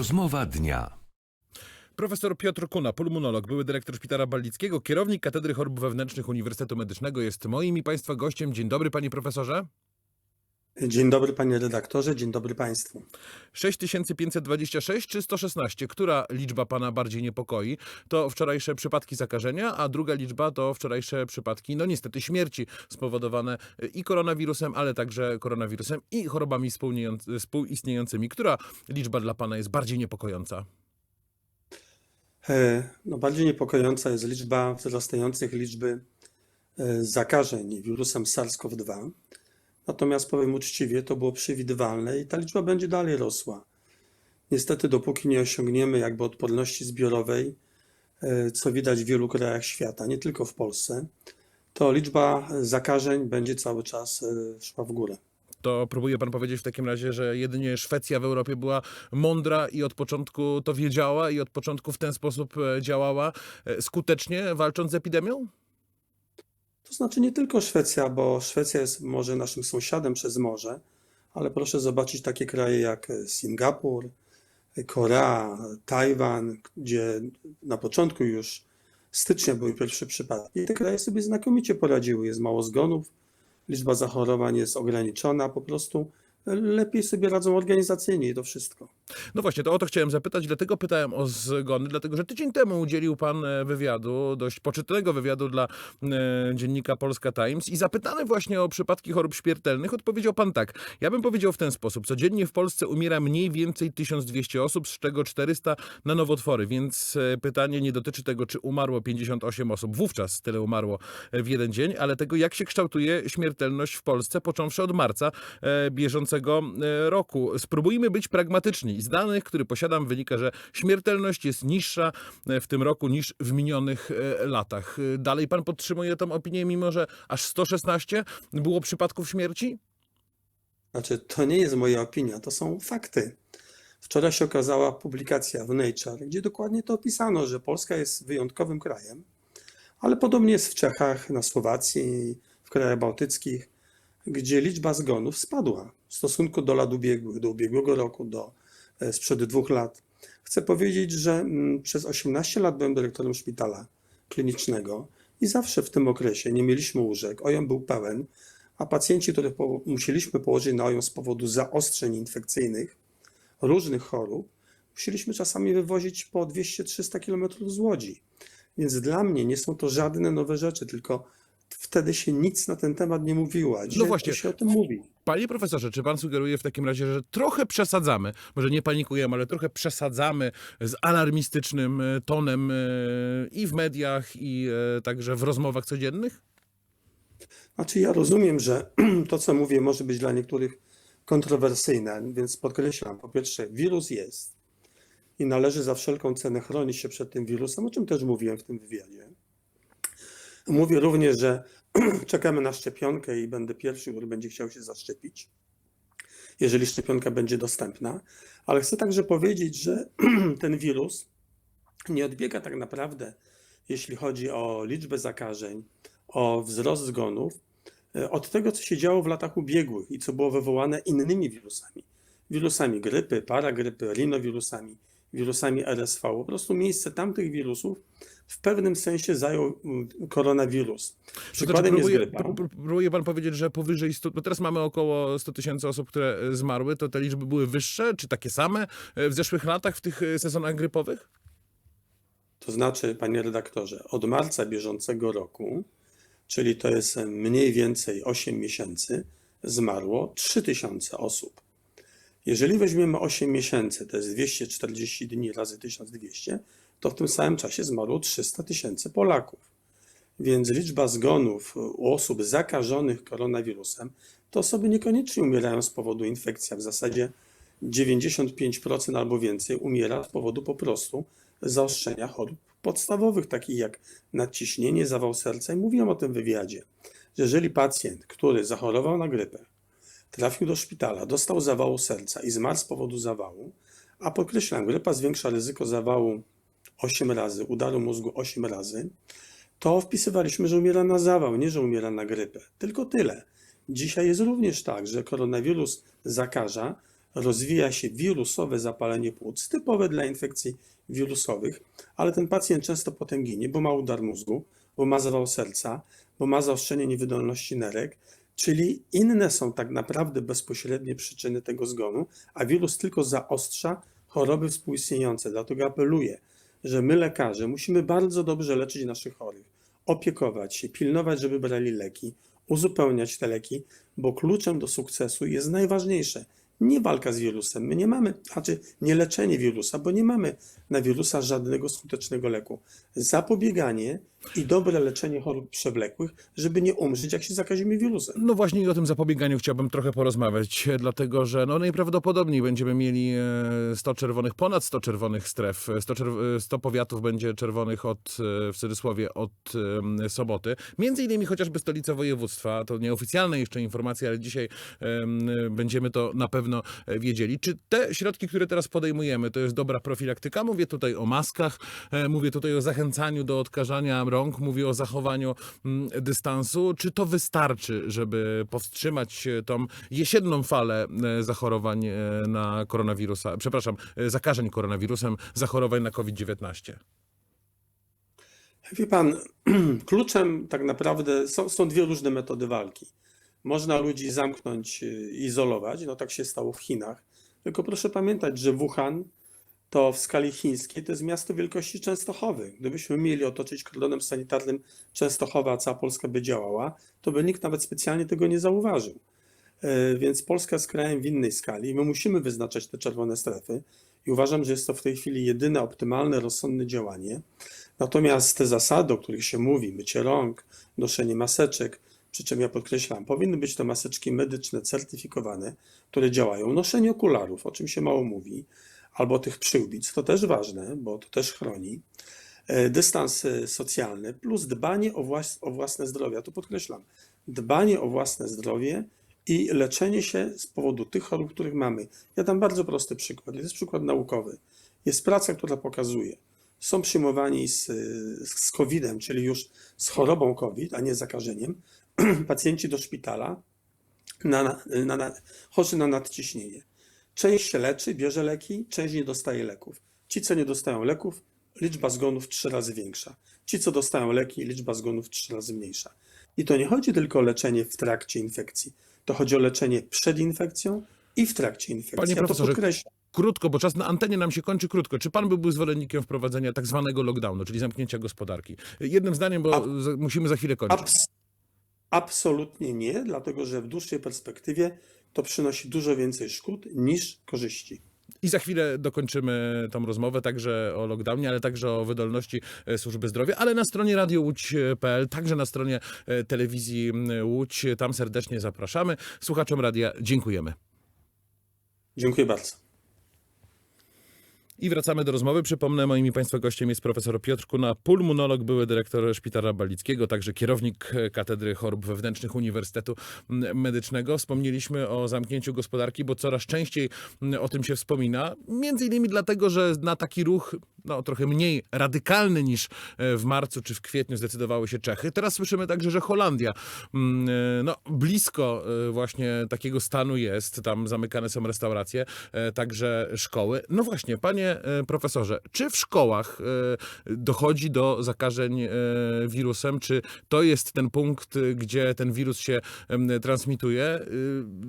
Rozmowa dnia. Profesor Piotr Kuna, pulmonolog, były dyrektor Szpitala Balickiego, kierownik Katedry Chorób Wewnętrznych Uniwersytetu Medycznego jest moim i Państwa gościem. Dzień dobry, panie profesorze. Dzień dobry panie redaktorze, dzień dobry państwu. 6526 czy 116? Która liczba pana bardziej niepokoi? To wczorajsze przypadki zakażenia, a druga liczba to wczorajsze przypadki, no niestety, śmierci spowodowane i koronawirusem, ale także koronawirusem i chorobami współistniejącymi. Która liczba dla pana jest bardziej niepokojąca? E, No, bardziej niepokojąca jest liczba wzrastających liczby e, zakażeń wirusem SARS-CoV-2. Natomiast powiem uczciwie, to było przewidywalne i ta liczba będzie dalej rosła. Niestety, dopóki nie osiągniemy jakby odporności zbiorowej, e, co widać w wielu krajach świata, nie tylko w Polsce, to liczba zakażeń będzie cały czas e, szła w górę. To próbuje pan powiedzieć w takim razie, że jedynie Szwecja w Europie była mądra i od początku to wiedziała i od początku w ten sposób e, działała skutecznie, walcząc z epidemią? To znaczy nie tylko Szwecja, bo Szwecja jest może naszym sąsiadem przez morze, ale proszę zobaczyć takie kraje jak Singapur, Korea, Tajwan, gdzie na początku już stycznia były pierwsze przypadki. I te kraje sobie znakomicie poradziły. Jest mało zgonów, liczba zachorowań jest ograniczona, po prostu lepiej sobie radzą organizacyjnie i to wszystko. No właśnie, to o to chciałem zapytać, dlatego pytałem o zgony, dlatego że tydzień temu udzielił pan e, wywiadu, dość poczytnego wywiadu dla e, dziennika Polska Times i zapytany właśnie o przypadki chorób śmiertelnych, odpowiedział pan tak. Ja bym powiedział w ten sposób. Codziennie w Polsce umiera mniej więcej 1200 osób, z czego 400 na nowotwory, więc e, pytanie nie dotyczy tego, czy umarło 58 osób. Wówczas tyle umarło w jeden dzień, ale tego, jak się kształtuje śmiertelność w Polsce, począwszy od marca e, bieżącego e, roku. Spróbujmy być pragmatyczni. Z danych, które posiadam, wynika, że śmiertelność jest niższa e, w tym roku niż w minionych e, latach. Dalej pan podtrzymuje tą opinię, mimo że aż 116 było przypadków śmierci? Znaczy, to nie jest moja opinia, to są fakty. Wczoraj się okazała publikacja w Nature, gdzie dokładnie to opisano, że Polska jest wyjątkowym krajem, ale podobnie jest w Czechach, na Słowacji, w krajach bałtyckich, gdzie liczba zgonów spadła w stosunku do lat ubiegłych, do ubiegłego roku, do e, sprzed dwóch lat. Chcę powiedzieć, że mm, przez 18 lat byłem dyrektorem szpitala klinicznego i zawsze w tym okresie nie mieliśmy łóżek, OJOM był pełen, a pacjenci, których po, musieliśmy położyć na OJOM z powodu zaostrzeń infekcyjnych, różnych chorób, musieliśmy czasami wywozić po 200-300 km z Łodzi. Więc dla mnie nie są to żadne nowe rzeczy, tylko wtedy się nic na ten temat nie mówiło, a dzisiaj właśnie. to się o tym mówi. Panie profesorze, czy pan sugeruje w takim razie, że trochę przesadzamy, może nie panikujemy, ale trochę przesadzamy z alarmistycznym e, tonem e, i w mediach, i e, także w rozmowach codziennych? Znaczy, ja rozumiem, że to, co mówię, może być dla niektórych kontrowersyjne, więc podkreślam, po pierwsze, wirus jest i należy za wszelką cenę chronić się przed tym wirusem, o czym też mówiłem w tym wywiadzie. Mówię również, że czekamy na szczepionkę i będę pierwszy, który będzie chciał się zaszczepić, jeżeli szczepionka będzie dostępna, ale chcę także powiedzieć, że ten wirus nie odbiega tak naprawdę, jeśli chodzi o liczbę zakażeń, o wzrost zgonów, e, od tego, co się działo w latach ubiegłych i co było wywołane innymi wirusami. Wirusami grypy, paragrypy, rinowirusami, wirusami RSV. Po prostu miejsce tamtych wirusów w pewnym sensie zajął mm, koronawirus. To znaczy, Przykładem jest próbuje, próbuje pan powiedzieć, że powyżej 100, bo teraz mamy około 100 tysięcy osób, które zmarły, to te liczby były wyższe, czy takie same e, w zeszłych latach, w tych e, sezonach grypowych? To znaczy, panie redaktorze, od marca bieżącego roku, czyli to jest mniej więcej 8 miesięcy, zmarło 3000 osób. Jeżeli weźmiemy 8 miesięcy, to jest 240 dni razy 1200, to w tym samym czasie zmarło 300 tysięcy Polaków. Więc liczba zgonów u osób zakażonych koronawirusem, to osoby niekoniecznie umierają z powodu infekcji, w zasadzie 95% albo więcej umiera z powodu po prostu zaostrzenia chorób podstawowych, takich jak nadciśnienie, zawał serca. I mówiłem o tym w wywiadzie, że jeżeli pacjent, który zachorował na grypę, trafił do szpitala, dostał zawału serca i zmarł z powodu zawału, a podkreślam, grypa zwiększa ryzyko zawału 8 razy, udaru mózgu 8 razy, to wpisywaliśmy, że umiera na zawał, nie że umiera na grypę. Tylko tyle. Dzisiaj jest również tak, że koronawirus zakaża, rozwija się wirusowe zapalenie płuc, typowe dla infekcji wirusowych, ale ten pacjent często potem ginie, bo ma udar mózgu, bo ma zawał serca, bo ma zaostrzenie niewydolności nerek, czyli inne są tak naprawdę bezpośrednie przyczyny tego zgonu, a wirus tylko zaostrza choroby współistniejące. Dlatego apeluję, że my lekarze musimy bardzo dobrze leczyć naszych chorych, opiekować się, pilnować, żeby brali leki, uzupełniać te leki, bo kluczem do sukcesu jest najważniejsze nie walka z wirusem. My nie mamy, znaczy nie leczenie wirusa, bo nie mamy na wirusa żadnego skutecznego leku. Zapobieganie i dobre leczenie chorób przewlekłych, żeby nie umrzeć, jak się zakazimy wirusem. No właśnie i o tym zapobieganiu chciałbym trochę porozmawiać, dlatego że no najprawdopodobniej będziemy mieli e, 100 czerwonych, ponad 100 czerwonych stref, 100, czerw- e, 100 powiatów będzie czerwonych od, e, w cudzysłowie, od e, soboty. Między innymi chociażby stolica województwa, to nieoficjalne jeszcze informacje, ale dzisiaj em, będziemy to na pewno e, wiedzieli. Czy te środki, które teraz podejmujemy, to jest dobra profilaktyka? Mówię tutaj o maskach, e, mówię tutaj o zachęcaniu do odkażania rąk, mówię o zachowaniu mm, dystansu. Czy to wystarczy, żeby powstrzymać tą jesienną falę e, zachorowań e, na koronawirusa, przepraszam, e, zakażeń koronawirusem, zachorowań na COVID-19? Wie pan, kluczem tak naprawdę są, są dwie różne metody walki. Można ludzi zamknąć, y, izolować, no tak się stało w Chinach. Tylko proszę pamiętać, że Wuhan to w skali chińskiej to jest miasto wielkości Częstochowy. Gdybyśmy mieli otoczyć kordonem sanitarnym Częstochowa, a cała Polska by działała, to by nikt nawet specjalnie tego nie zauważył. E, Więc Polska jest krajem w innej skali. My musimy wyznaczać te czerwone strefy i uważam, że jest to w tej chwili jedyne optymalne, rozsądne działanie. Natomiast te zasady, o których się mówi, mycie rąk, noszenie maseczek, przy czym ja podkreślam, powinny być to maseczki medyczne certyfikowane, które działają. Noszenie okularów, o czym się mało mówi, albo tych przyłbic, to też ważne, bo to też chroni. E, Dystans e, socjalny plus dbanie o, włas o własne zdrowie. Ja tu podkreślam, dbanie o własne zdrowie i leczenie się z powodu tych chorób, których mamy. Ja dam bardzo prosty przykład. Jest przykład naukowy. Jest praca, która pokazuje, są przyjmowani z, z COVID-em, czyli już z chorobą COVID, a nie zakażeniem, pacjenci do szpitala na, na, na, chorzy na nadciśnienie. Część się leczy, bierze leki, część nie dostaje leków. Ci, co nie dostają leków, liczba zgonów trzy razy większa. Ci, co dostają leki, liczba zgonów trzy razy mniejsza. I to nie chodzi tylko o leczenie w trakcie infekcji. To chodzi o leczenie przed infekcją i w trakcie infekcji. Panie profesorze, podkreślam. Krótko, bo czas na antenie nam się kończy krótko. Czy pan byłby zwolennikiem wprowadzenia tak zwanego lockdownu, czyli zamknięcia gospodarki? Jednym zdaniem, bo musimy za chwilę kończyć. Abs- absolutnie nie, dlatego że w dłuższej perspektywie to przynosi dużo więcej szkód niż korzyści. I za chwilę dokończymy tą rozmowę także o lockdownie, ale także o wydolności e, służby zdrowia, ale na stronie radiołódź.pl, także na stronie e, telewizji Łódź. Tam serdecznie zapraszamy. Słuchaczom radia dziękujemy. Dziękuję bardzo. I wracamy do rozmowy. Przypomnę, moim i Państwa gościem jest profesor Piotr Kuna, pulmonolog, były dyrektor Szpitala Balickiego, także kierownik e, Katedry Chorób Wewnętrznych Uniwersytetu Medycznego. Wspomnieliśmy o zamknięciu gospodarki, bo coraz częściej o tym się wspomina. Między innymi dlatego, że na taki ruch no, trochę mniej radykalny niż e, w marcu czy w kwietniu zdecydowały się Czechy. Teraz słyszymy także, że Holandia mm, e, no, blisko e, właśnie takiego stanu jest. Tam zamykane są restauracje, także szkoły. No właśnie, panie profesorze, czy w szkołach dochodzi do zakażeń wirusem? Czy to jest ten punkt, gdzie ten wirus się transmituje?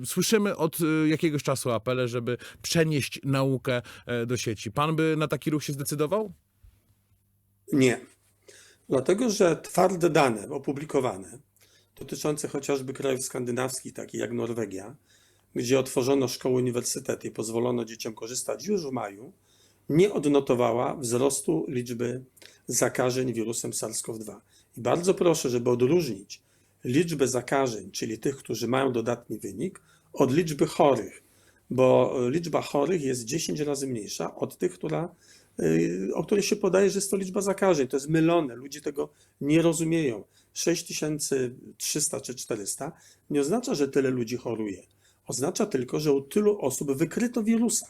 Słyszymy od jakiegoś czasu apele, żeby przenieść naukę do sieci. Pan by na taki ruch się zdecydował? Nie. Dlatego, że twarde dane opublikowane, dotyczące chociażby krajów skandynawskich, takich jak Norwegia, gdzie otworzono szkoły, uniwersytety i pozwolono dzieciom korzystać już w maju, nie odnotowała wzrostu liczby zakażeń wirusem SARS-CoV-2. I bardzo proszę, żeby odróżnić liczbę zakażeń, czyli tych, którzy mają dodatni wynik, od liczby chorych, bo liczba chorych jest 10 razy mniejsza od tych, która, o której się podaje, że jest to liczba zakażeń. To jest mylone, ludzie tego nie rozumieją. 6300 czy 400 nie oznacza, że tyle ludzi choruje. Oznacza tylko, że u tylu osób wykryto wirusa.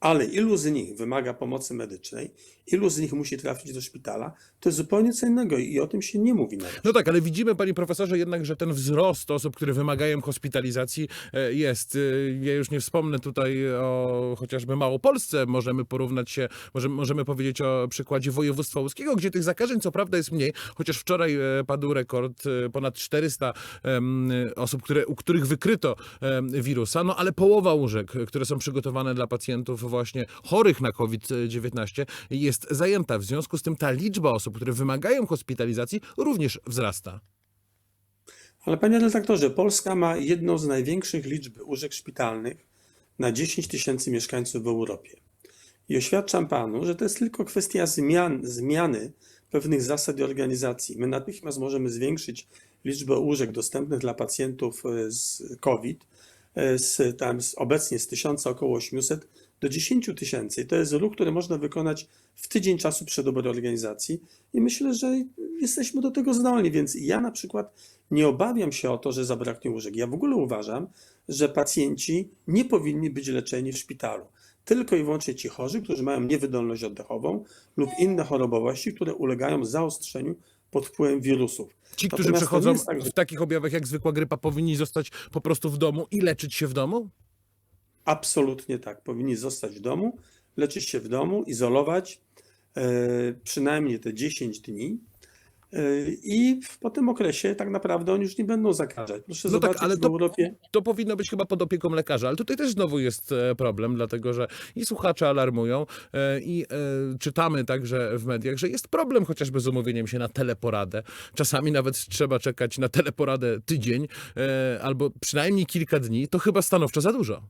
Ale ilu z nich wymaga pomocy medycznej, ilu z nich musi trafić do szpitala, to jest zupełnie co innego i o tym się nie mówi nawet. No tak, ale widzimy, panie profesorze, jednak, że ten wzrost osób, które wymagają hospitalizacji e, jest. E, Ja już nie wspomnę tutaj o chociażby Małopolsce. Możemy porównać się, możemy, możemy powiedzieć o przykładzie województwa łódzkiego, gdzie tych zakażeń co prawda jest mniej, chociaż wczoraj e, padł rekord ponad 400 em, osób, które, u których wykryto wirusa, no ale połowa łóżek, które są przygotowane dla pacjentów właśnie chorych na COVID-19 jest zajęta. W związku z tym ta liczba osób, które wymagają hospitalizacji również wzrasta. Ale panie redaktorze, Polska ma jedną z największych liczb łóżek szpitalnych na 10 tysięcy mieszkańców w Europie. I oświadczam panu, że to jest tylko kwestia zmian, zmiany pewnych zasad i organizacji. My natychmiast możemy zwiększyć liczbę łóżek dostępnych dla pacjentów e, z COVID e, z, tam z, obecnie z 1000 około 800 do 10 tysięcy. I to jest ruch, który można wykonać w tydzień czasu przy dobrej organizacji i myślę, że jesteśmy do tego zdolni, więc ja na przykład nie obawiam się o to, że zabraknie łóżek. Ja w ogóle uważam, że pacjenci nie powinni być leczeni w szpitalu. Tylko i wyłącznie ci chorzy, którzy mają niewydolność oddechową lub inne chorobowości, które ulegają zaostrzeniu pod wpływem wirusów. Ci, którzy Natomiast przechodzą tak, że- w takich objawach jak zwykła grypa, powinni zostać po prostu w domu i leczyć się w domu? Absolutnie tak. Powinni zostać w domu, leczyć się w domu, izolować e, przynajmniej te 10 dni. e, I po tym okresie tak naprawdę oni już nie będą zakażać. Proszę No tak, zobaczyć ale w to- Europie. To powinno być chyba pod opieką lekarza, ale tutaj też znowu jest e, problem, dlatego że i słuchacze alarmują i czytamy także w mediach, że jest problem chociażby z umówieniem się na teleporadę. Czasami nawet trzeba czekać na teleporadę tydzień albo przynajmniej kilka dni. To chyba stanowczo za dużo.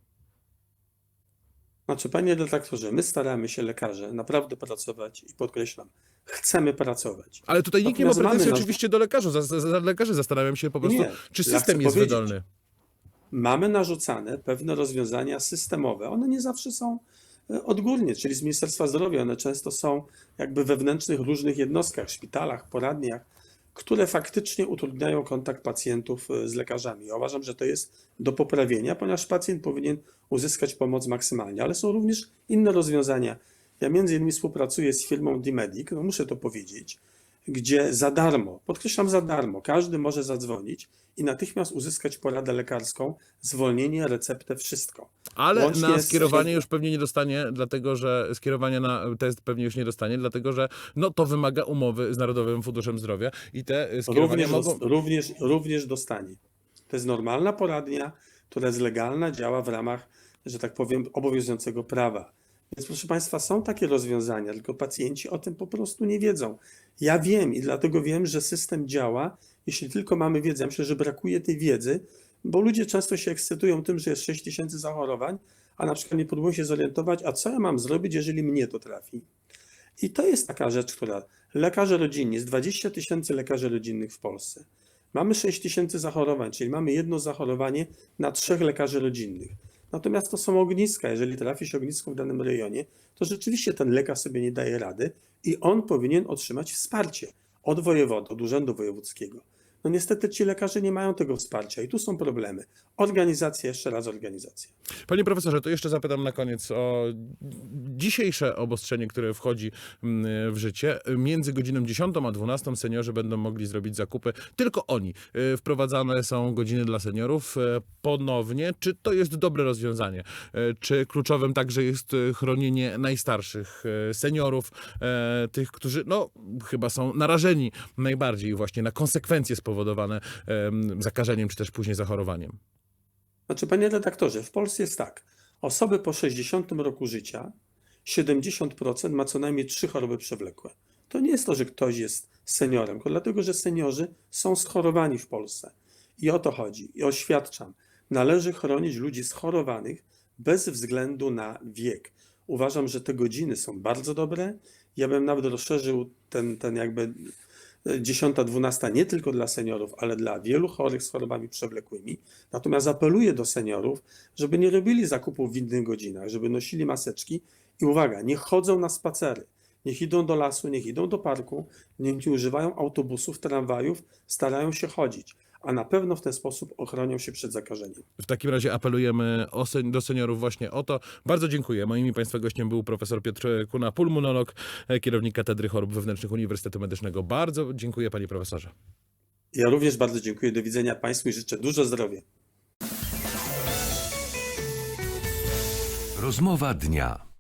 Znaczy, panie redaktorze, my staramy się lekarze naprawdę pracować i podkreślam, chcemy pracować. Ale tutaj nikt nie ma mamy pretensji na- oczywiście do lekarzy. Za, za, za lekarzy zastanawiam się po prostu, Nie, czy ja chcę system jest powiedzieć, wydolny. Mamy narzucane pewne rozwiązania systemowe. One nie zawsze są e, odgórnie, czyli z Ministerstwa Zdrowia. One często są jakby we wewnętrznych różnych jednostkach, szpitalach, poradniach, które faktycznie utrudniają kontakt pacjentów e, z lekarzami. Ja uważam, że to jest do poprawienia, ponieważ pacjent powinien uzyskać pomoc maksymalnie, ale są również inne rozwiązania. Ja między innymi współpracuję z firmą D-Medic, no muszę to powiedzieć, gdzie za darmo, podkreślam za darmo, każdy może zadzwonić i natychmiast uzyskać poradę lekarską, zwolnienie, receptę, wszystko. Ale Łącznie na z- skierowanie już pewnie nie dostanie, dlatego że skierowanie na test pewnie już nie dostanie, dlatego że no, to wymaga umowy z Narodowym Funduszem Zdrowia i te e, skierowania Również, mogą... również, również dostanie. To jest normalna poradnia, która jest legalna, działa w ramach, że tak powiem, obowiązującego prawa. Więc proszę Państwa, są takie rozwiązania, tylko pacjenci o tym po prostu nie wiedzą. Ja wiem i dlatego wiem, że system działa, jeśli tylko mamy wiedzę. Myślę, że brakuje tej wiedzy, bo ludzie często się ekscytują tym, że jest 6 tysięcy zachorowań, a na przykład nie próbują się zorientować, a co ja mam zrobić, jeżeli mnie to trafi. I to jest taka rzecz, która lekarze rodzinni, jest 20 tysięcy lekarzy rodzinnych w Polsce. Mamy 6 tysięcy zachorowań, czyli mamy jedno zachorowanie na trzech lekarzy rodzinnych. Natomiast to są ogniska. Jeżeli trafi się ognisko w danym rejonie, to rzeczywiście ten lekarz sobie nie daje rady i on powinien otrzymać wsparcie od wojewody, od urzędu wojewódzkiego. No niestety ci lekarze nie mają tego wsparcia i tu są problemy. Organizacja, jeszcze raz organizacja. Panie profesorze, to jeszcze zapytam na koniec o dzisiejsze obostrzenie, które wchodzi mm, w życie. Między godziną 10 a 12 seniorzy będą mogli zrobić zakupy. Tylko oni. Y, Wprowadzane są godziny dla seniorów e, ponownie. Czy to jest dobre rozwiązanie? E, Czy kluczowym także jest e, chronienie najstarszych e, seniorów, e, tych, którzy no, chyba są narażeni najbardziej właśnie na konsekwencje spowodowane em, zakażeniem czy też później zachorowaniem? Znaczy, panie redaktorze, w Polsce jest tak. Osoby po 60 roku życia, 70% ma co najmniej trzy choroby przewlekłe. To nie jest to, że ktoś jest seniorem, tylko dlatego, że seniorzy są schorowani w Polsce. I o to chodzi. I oświadczam, należy chronić ludzi schorowanych bez względu na wiek. Uważam, że te godziny są bardzo dobre. Ja bym nawet rozszerzył ten, ten jakby 10-12 nie tylko dla seniorów, ale dla wielu chorych z chorobami przewlekłymi. Natomiast apeluję do seniorów, żeby nie robili zakupów w innych godzinach, żeby nosili maseczki i uwaga, nie chodzą na spacery. Niech idą do lasu, niech idą do parku, niech nie używają autobusów, tramwajów, starają się chodzić. a na pewno w ten sposób ochronią się przed zakażeniem. W takim razie apelujemy do seniorów właśnie o to. Bardzo dziękuję. Moim i Państwa gościem był profesor Piotr Kuna, pulmonolog, e, kierownik Katedry Chorób Wewnętrznych Uniwersytetu Medycznego. Bardzo dziękuję panie profesorze. Ja również bardzo dziękuję. Do widzenia Państwu i życzę dużo zdrowia. Rozmowa dnia.